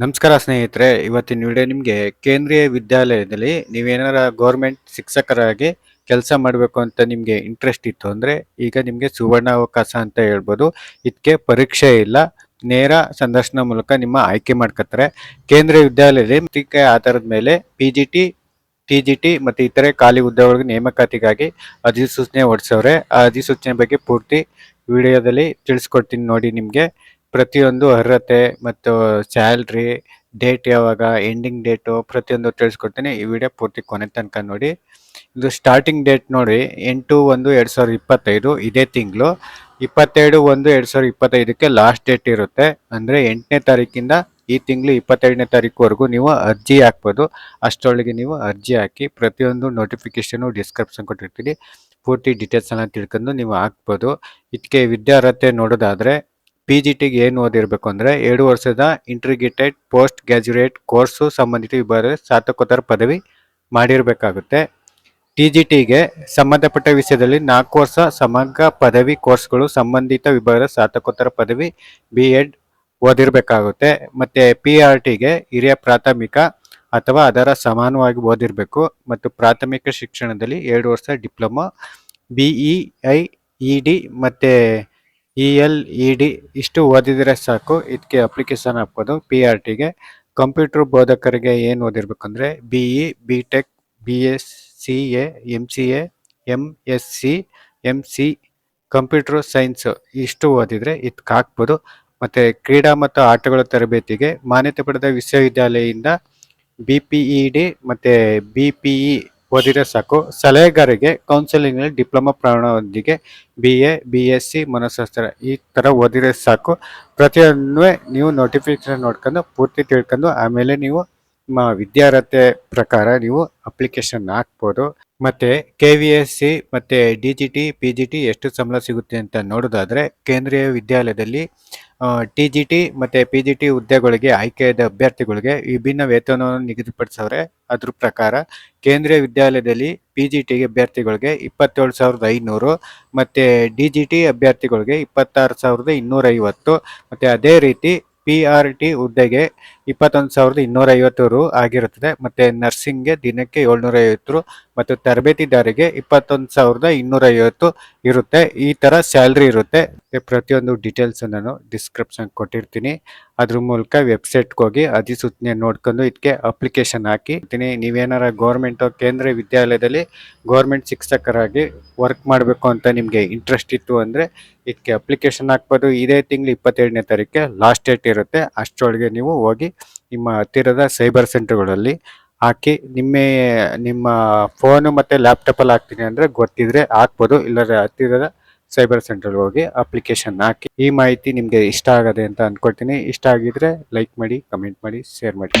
ನಮಸ್ಕಾರ ಸ್ನೇಹಿತರೆ, ಇವತ್ತಿನ ವಿಡಿಯೋ ನಿಮಗೆ ಕೇಂದ್ರೀಯ ವಿದ್ಯಾಲಯದಲ್ಲಿ ನೀವೇನಾರ ಗೌರ್ಮೆಂಟ್ ಶಿಕ್ಷಕರಾಗಿ ಕೆಲಸ ಮಾಡಬೇಕು ಅಂತ ನಿಮಗೆ ಇಂಟ್ರೆಸ್ಟ್ ಇತ್ತು ಅಂದರೆ ಈಗ ನಿಮಗೆ ಸುವರ್ಣ ಅವಕಾಶ ಅಂತ ಹೇಳ್ಬೋದು. ಇದಕ್ಕೆ ಪರೀಕ್ಷೆ ಇಲ್ಲ, ನೇರ ಸಂದರ್ಶನ ಮೂಲಕ ನಿಮ್ಮ ಆಯ್ಕೆ ಮಾಡ್ಕೊತಾರೆ ಕೇಂದ್ರೀಯ ವಿದ್ಯಾಲಯದಲ್ಲಿ ಮತಿಕೆ ಆಧಾರದ ಮೇಲೆ P G T T G T ಮತ್ತು ಇತರೆ ಖಾಲಿ ಹುದ್ದೆಗಳಿಗೆ ನೇಮಕಾತಿಗಾಗಿ ಅಧಿಸೂಚನೆ ಹೊರಡಿಸವ್ರೆ ಆ ಅಧಿಸೂಚನೆ ಬಗ್ಗೆ ಪೂರ್ತಿ ವಿಡಿಯೋದಲ್ಲಿ ತಿಳಿಸ್ಕೊಡ್ತೀನಿ ನೋಡಿ ನಿಮಗೆ. ಪ್ರತಿಯೊಂದು ಅರ್ಹತೆ ಮತ್ತು ಸ್ಯಾಲ್ರಿ ಡೇಟ್ ಯಾವಾಗ ಎಂಡಿಂಗ್ ಡೇಟು ಪ್ರತಿಯೊಂದು ತಿಳಿಸ್ಕೊಡ್ತೀನಿ. ಈ ವಿಡಿಯೋ ಪೂರ್ತಿ ಕೊನೆ ತನಕ ನೋಡಿ. ಇದು ಸ್ಟಾರ್ಟಿಂಗ್ ಡೇಟ್ ನೋಡಿ, ಎಂಟು ಒಂದು ಎರಡು ಸಾವಿರದ ಇಪ್ಪತ್ತೈದು, ಇದೇ ತಿಂಗಳು. ಇಪ್ಪತ್ತೆರಡು ಒಂದು ಎರಡು ಸಾವಿರದ ಇಪ್ಪತ್ತೈದಕ್ಕೆ ಲಾಸ್ಟ್ ಡೇಟ್ ಇರುತ್ತೆ. ಅಂದರೆ ಎಂಟನೇ ತಾರೀಕಿಂದ ಈ ತಿಂಗಳು ಇಪ್ಪತ್ತೆರಡನೇ ತಾರೀಕುವರೆಗೂ ನೀವು ಅರ್ಜಿ ಹಾಕ್ಬೋದು. ಅಷ್ಟರೊಳಗೆ ನೀವು ಅರ್ಜಿ ಹಾಕಿ ಪ್ರತಿಯೊಂದು ನೋಟಿಫಿಕೇಶನು ಡಿಸ್ಕ್ರಿಪ್ಷನ್ ಕೊಟ್ಟಿರ್ತೀನಿ. ಪೂರ್ತಿ ಡೀಟೇಲ್ಸ್ ಎಲ್ಲ ತಿಳ್ಕೊಂಡು ನೀವು ಹಾಕ್ಬೋದು. ಇದಕ್ಕೆ ವಿದ್ಯಾರ್ಹತೆ ನೋಡೋದಾದ್ರೆ ಪಿ ಜಿ ಟಿಗೆ ಏನು ಓದಿರಬೇಕು ಅಂದರೆ ಎರಡು ವರ್ಷದ ಇಂಟ್ರಿಗೇಟೆಡ್ ಪೋಸ್ಟ್ ಗ್ರ್ಯಾಜುಯೇಟ್ ಕೋರ್ಸು ಸಂಬಂಧಿತ ವಿಭಾಗ ಸ್ನಾತಕೋತ್ತರ ಪದವಿ ಮಾಡಿರಬೇಕಾಗುತ್ತೆ. ಟಿ ಜಿ ಟಿಗೆ ಸಂಬಂಧಪಟ್ಟ ವಿಷಯದಲ್ಲಿ ನಾಲ್ಕು ವರ್ಷ ಸಮಗ್ರ ಪದವಿ ಕೋರ್ಸ್ಗಳು ಸಂಬಂಧಿತ ವಿಭಾಗದ ಸ್ನಾತಕೋತ್ತರ ಪದವಿ ಬಿ ಎಡ್ ಓದಿರಬೇಕಾಗುತ್ತೆ. ಮತ್ತು ಪಿ ಆರ್ ಟಿಗೆ ಹಿರಿಯ ಪ್ರಾಥಮಿಕ ಅಥವಾ ಅದರ ಸಮಾನವಾಗಿ ಓದಿರಬೇಕು. ಮತ್ತು ಪ್ರಾಥಮಿಕ ಶಿಕ್ಷಣದಲ್ಲಿ ಎರಡು ವರ್ಷ diploma B E I E D ಮತ್ತು ಇ ಎಲ್ ಇ ಡಿ ಇಷ್ಟು ಓದಿದರೆ ಸಾಕು. ಇದಕ್ಕೆ ಅಪ್ಲಿಕೇಶನ್ ಹಾಕ್ಬೋದು ಪಿ ಆರ್ ಟಿಗೆ. ಕಂಪ್ಯೂಟರ್ ಬೋಧಕರಿಗೆ ಏನು ಓದಿರ್ಬೇಕು ಅಂದರೆ B E, B tech, B S C A M C A M S C M C, computer science ಇಷ್ಟು ಓದಿದರೆ ಇದಕ್ಕೆ ಹಾಕ್ಬೋದು. ಮತ್ತು ಕ್ರೀಡಾ ಮತ್ತು ಆಟಗಳ ತರಬೇತಿಗೆ ಮಾನ್ಯತೆ ಪಡೆದ ವಿಶ್ವವಿದ್ಯಾಲಯದಿಂದ ಬಿ ಪಿ ಇ ಡಿ ಮತ್ತು ಬಿ ಪಿ ಇ ಓದಿದ್ರೆ ಸಾಕು. ಸಲಹೆಗಾರಿಗೆ ಕೌನ್ಸಿಲಿಂಗ್ನಲ್ಲಿ diploma ಪ್ರಮಾಣದೊಂದಿಗೆ B A B S C ಮನೋಶಾಸ್ತ್ರ ಈ ಥರ ಓದಿದರೆ ಸಾಕು. ಪ್ರತಿಯೊಂದು ನೀವು ನೋಟಿಫಿಕೇಶನ್ ನೋಡ್ಕೊಂಡು ಪೂರ್ತಿ ತಿಳ್ಕೊಂಡು ಆಮೇಲೆ ನೀವು ನಿಮ್ಮ ವಿದ್ಯಾರ್ಹತೆ ಪ್ರಕಾರ ನೀವು ಅಪ್ಲಿಕೇಶನ್ ಹಾಕ್ಬೋದು. ಮತ್ತೆ ಕೆ ವಿ ಎಸ್ ಸಿ ಮತ್ತೆ D G T P G T ಎಷ್ಟು ಸಂಬಳ ಸಿಗುತ್ತೆ ಅಂತ ನೋಡೋದಾದ್ರೆ ಕೇಂದ್ರೀಯ ವಿದ್ಯಾಲಯದಲ್ಲಿ ಟಿ ಜಿ ಟಿ ಮತ್ತೆ ಪಿ ಜಿ ಟಿ ಹುದ್ದೆಗಳಿಗೆ ಆಯ್ಕೆಯಾದ ಅಭ್ಯರ್ಥಿಗಳಿಗೆ ವಿಭಿನ್ನ ವೇತನವನ್ನು ನಿಗದಿಪಡಿಸವ್ರೆ. ಅದ್ರ ಪ್ರಕಾರ ಕೇಂದ್ರೀಯ ವಿದ್ಯಾಲಯದಲ್ಲಿ ಪಿ ಜಿ ಟಿ ಅಭ್ಯರ್ಥಿಗಳಿಗೆ ಇಪ್ಪತ್ತೇಳು ಸಾವಿರದ ಐನೂರು, ಮತ್ತೆ ಡಿ ಜಿ ಟಿ ಅಭ್ಯರ್ಥಿಗಳಿಗೆ ಇಪ್ಪತ್ತಾರು ಸಾವಿರದ ಇನ್ನೂರ ಐವತ್ತು ಮತ್ತೆ ಅದೇ ರೀತಿ ಪಿ ಆರ್ ಟಿ ಹುದ್ದೆಗೆ ಇಪ್ಪತ್ತೊಂದು ಸಾವಿರದ ಇನ್ನೂರ ಐವತ್ತು ರು ಆಗಿರುತ್ತದೆ. ಮತ್ತು ನರ್ಸಿಂಗ್ಗೆ ದಿನಕ್ಕೆ ಏಳ್ನೂರ ಐವತ್ತು ರು ಮತ್ತು ತರಬೇತಿದಾರಿಗೆ ಇಪ್ಪತ್ತೊಂದು ಸಾವಿರದ ಇನ್ನೂರ ಐವತ್ತು ಇರುತ್ತೆ. ಈ ಥರ ಸ್ಯಾಲ್ರಿ ಇರುತ್ತೆ. ಪ್ರತಿಯೊಂದು ಡೀಟೇಲ್ಸ್ ನಾನು ಡಿಸ್ಕ್ರಿಪ್ಷನ್ ಕೊಟ್ಟಿರ್ತೀನಿ. ಅದ್ರ ಮೂಲಕ ವೆಬ್ಸೈಟ್ಗೆ ಹೋಗಿ ಅಧಿಸೂಚನೆ ನೋಡ್ಕೊಂಡು ಇದಕ್ಕೆ ಅಪ್ಲಿಕೇಶನ್ ಹಾಕಿ. ನೀವೇನಾರ ಗೌರ್ಮೆಂಟು ಕೇಂದ್ರ ವಿದ್ಯಾಲಯದಲ್ಲಿ ಗೌರ್ಮೆಂಟ್ ಶಿಕ್ಷಕರಾಗಿ ವರ್ಕ್ ಮಾಡಬೇಕು ಅಂತ ನಿಮಗೆ ಇಂಟ್ರೆಸ್ಟ್ ಇತ್ತು ಅಂದರೆ ಇದಕ್ಕೆ ಅಪ್ಲಿಕೇಶನ್ ಹಾಕ್ಬೋದು. ಇದೇ ತಿಂಗಳು ಇಪ್ಪತ್ತೇಳನೇ ತಾರೀಕೆ ಲಾಸ್ಟ್ ಡೇಟ್ ಇರುತ್ತೆ. ಅಷ್ಟರೊಳಗೆ ನೀವು ಹೋಗಿ ನಿಮ್ಮ ಹತ್ತಿರದ ಸೈಬರ್ ಸೆಂಟರ್ಗಳಲ್ಲಿ. ಹಾಕಿ ನಿಮ್ಮ ನಿಮ್ಮ ಫೋನು ಮತ್ತು ಲ್ಯಾಪ್ಟಾಪಲ್ಲಿ ಹಾಕ್ತೀನಿ ಅಂದರೆ ಗೊತ್ತಿದ್ರೆ ಹಾಕ್ಬೋದು. ಇಲ್ಲದ್ರೆ ಹತ್ತಿರದ ಸೈಬರ್ ಸೆಂಟರ್ಗೆ ಹೋಗಿ ಅಪ್ಲಿಕೇಶನ್ ಹಾಕಿ. ಈ ಮಾಹಿತಿ ನಿಮಗೆ ಇಷ್ಟ ಆಗದೆ ಅಂತ ಅಂದ್ಕೊಳ್ತೀನಿ ಇಷ್ಟ ಆಗಿದ್ರೆ ಲೈಕ್ ಮಾಡಿ, ಕಮೆಂಟ್ ಮಾಡಿ, ಶೇರ್ ಮಾಡಿ.